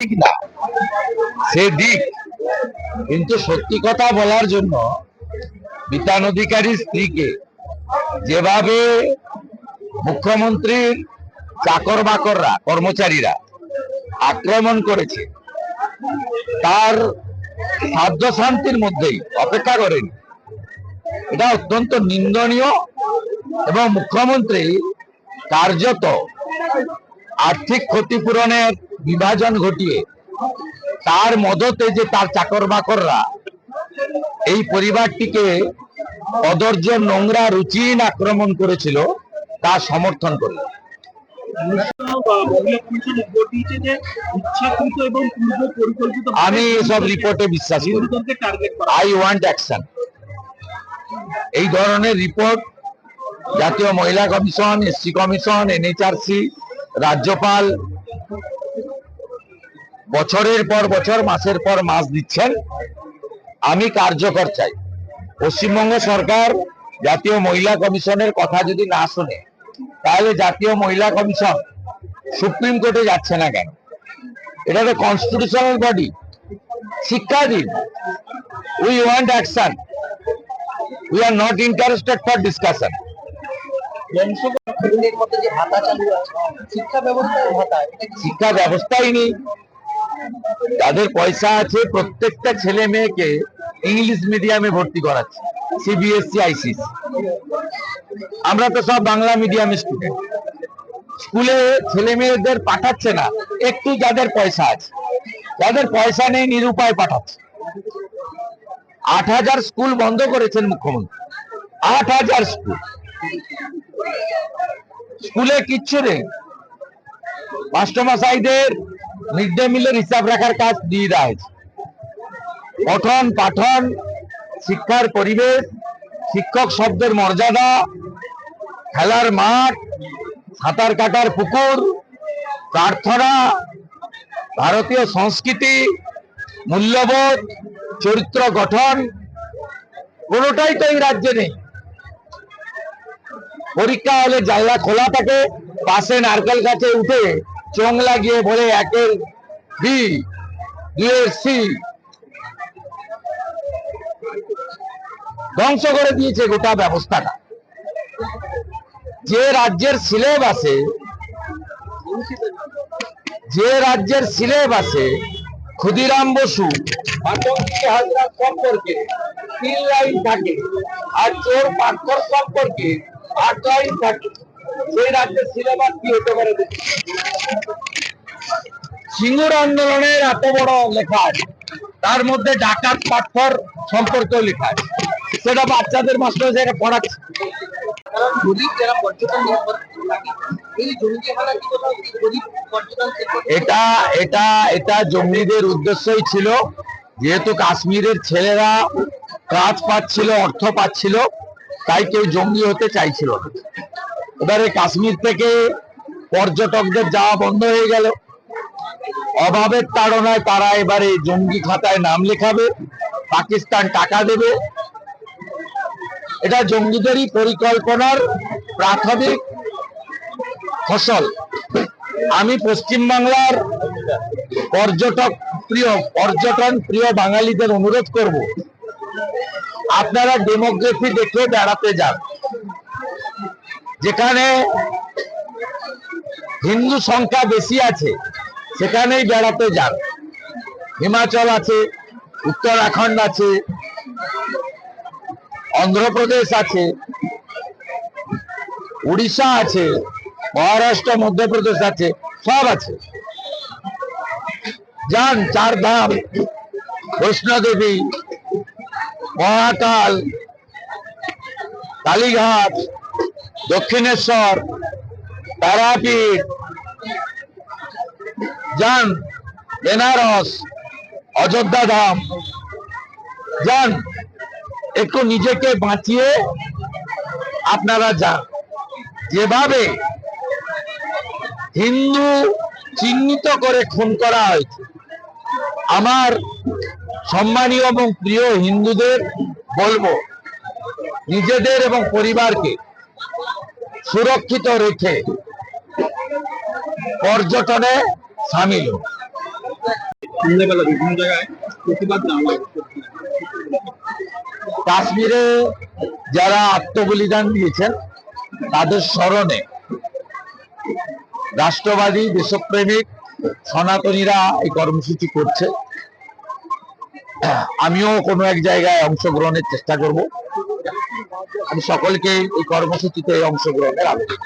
ঠিক না। সে দিক। কিন্তু সত্যি কথা বলার জন্য বিতান অধিকারীর স্ত্রীকে যেভাবে মুখ্যমন্ত্রীর চাকর বাকররা কর্মচারীরা আক্রমণ করেছে, তার সাধ্য শান্তির মধ্যেই অপেক্ষা করেনি, এটা অত্যন্ত নিন্দনীয় এবং মুখ্যমন্ত্রী কার্যত আর্থিক ক্ষতিপূরণের বিভাজন ঘটিয়ে তার মদতে যে তার চাকর বাকররা এই পরিবারটিকে অদর্য নোংরা রুচিহীন আক্রমণ করেছিল, তা সমর্থন করল। আমি এসব রিপোর্টে বিশ্বাস আই ওয়ান্ট অ্যাকশন এই ধরনের রিপোর্ট জাতীয় মহিলা কমিশন, এসসি কমিশন, এনএচআরসি, রাজ্যপাল বছরের পর বছর মাসের পর মাস দিচ্ছেন। আমি কার্যকর চাই। পশ্চিমবঙ্গ সরকার জাতীয় মহিলা কমিশনের কথা যদি না শুনে তাহলে জাতীয় মহিলা কমিশন সুপ্রিম কোর্টে যাচ্ছে না কেন? এটা তো কনস্টিটিউশনাল বডি শিক্ষা দিন। We want action we are not interested for discussion শিক্ষা ব্যবস্থাই নেই। তাদের পয়সা আছে, প্রত্যেকটা ছেলে মেয়েকে ইংলিশ মিডিয়ামে ভর্তি করাচ্ছে সিবিএসসি আইসিস আমরা তো সব বাংলা মিডিয়াম স্টুডেন্ট। স্কুলে ছেলে মেয়েদের পাঠাচ্ছে না, একটু যাদের পয়সা আছে। যাদের পয়সা নেই নিরুপায় পাঠাচ্ছে। আট হাজার স্কুল বন্ধ করেছেন মুখ্যমন্ত্রী। আট হাজার স্কুল। স্কুলে কিচ্ছু নেই। মাস্টারমশাইদের মিড ডে মিলের হিসাব রাখার কাজ দিয়ে দেওয়া পঠন পাঠন, শিক্ষার পরিবেশ, শিক্ষক শব্দের মর্যাদা, খেলার মাঠ, সাঁতার কাটার পুকুর, প্রার্থনা, ভারতীয় সংস্কৃতি, মূল্যবোধ, চরিত্র গঠন, কোনোটাই তো এই রাজ্যে নেই। পরীক্ষা হলে জানলা খোলা থাকে, পাশে নারকেল গাছে উঠে চোং লাগিয়ে বলে একের বি, দুয়ের সি। ধ্বংস করে দিয়েছে গোটা ব্যবস্থাটা। যে রাজ্যের সিলেবাসে যে রাজ্যের সিলেবাসে ক্ষুদিরাম বসু সম্পর্কে তিন লাইন থাকে আর চোর পাক্ষর সম্পর্কে আট লাইন থাকে। সেই রাজ্যের সিলেবাস কি হতে পারে। সিঙ্গুর আন্দোলনের এত বড় লেখা আছে তার মধ্যে ডাকাত পাথর সম্পর্কেও লেখা আছে সেটা বাচ্চাদের মাস্টার যারা পড়াচ্ছে। এটা এটা এটা জঙ্গিদের উদ্দেশ্যই ছিল। যেহেতু কাশ্মীরের ছেলেরা কাজ পাচ্ছিল অর্থ পাচ্ছিল তাই কেউ জঙ্গি হতে চাইছিল না। এবারে কাশ্মীর থেকে পর্যটকদের যাওয়া বন্ধ হয়ে গেল। অভাবের তাড়নায় তারা এবারে জঙ্গি খাতায় নাম লেখাবে, পাকিস্তান টাকা দেবে। এটা জঙ্গিদেরই পরিকল্পনার প্রাথমিক ফসল। আমি পশ্চিমবাংলার পর্যটক প্রিয়, পর্যটন প্রিয় বাঙালিদের অনুরোধ করব, আপনারা ডেমোগ্রাফি দেখে বেড়াতে যান। যেখানে হিন্দু সংখ্যা বেশি আছে, সেখানেই বেড়াতে যান। হিমাচল আছে, উত্তরাখণ্ড আছে, অন্ধ্রপ্রদেশ আছে, উড়িষ্যা আছে, মহারাষ্ট্র, মধ্যপ্রদেশ আছে, সব আছে। যান, চার ধাম, বৈষ্ণোদেবী, মহাকাল, কালীঘাট, দক্ষিণেশ্বর তারাপীঠ। যান, বেনারস, অযোধ্যা ধাম। যান, একটু নিজেকে বাঁচিয়ে আপনারা যান। যেভাবে হিন্দু চিহ্নিত করে খুন করা হয়েছে, আমার সম্মানীয় এবং প্রিয় হিন্দুদের বলব, নিজেদের এবং পরিবারকে সুরক্ষিত রেখে পর্যটনে সামিল। কাশ্মীরে যারা আত্মবলিদান দিয়েছেন, তাদের স্মরণে রাষ্ট্রবাদী দেশপ্রেমিক সনাতনীরা এই কর্মসূচি করছে। আমিও কোনো এক জায়গায় অংশগ্রহণের চেষ্টা করব। আমি সকলকে এই কর্মসূচিতে অংশগ্রহণের আবেদন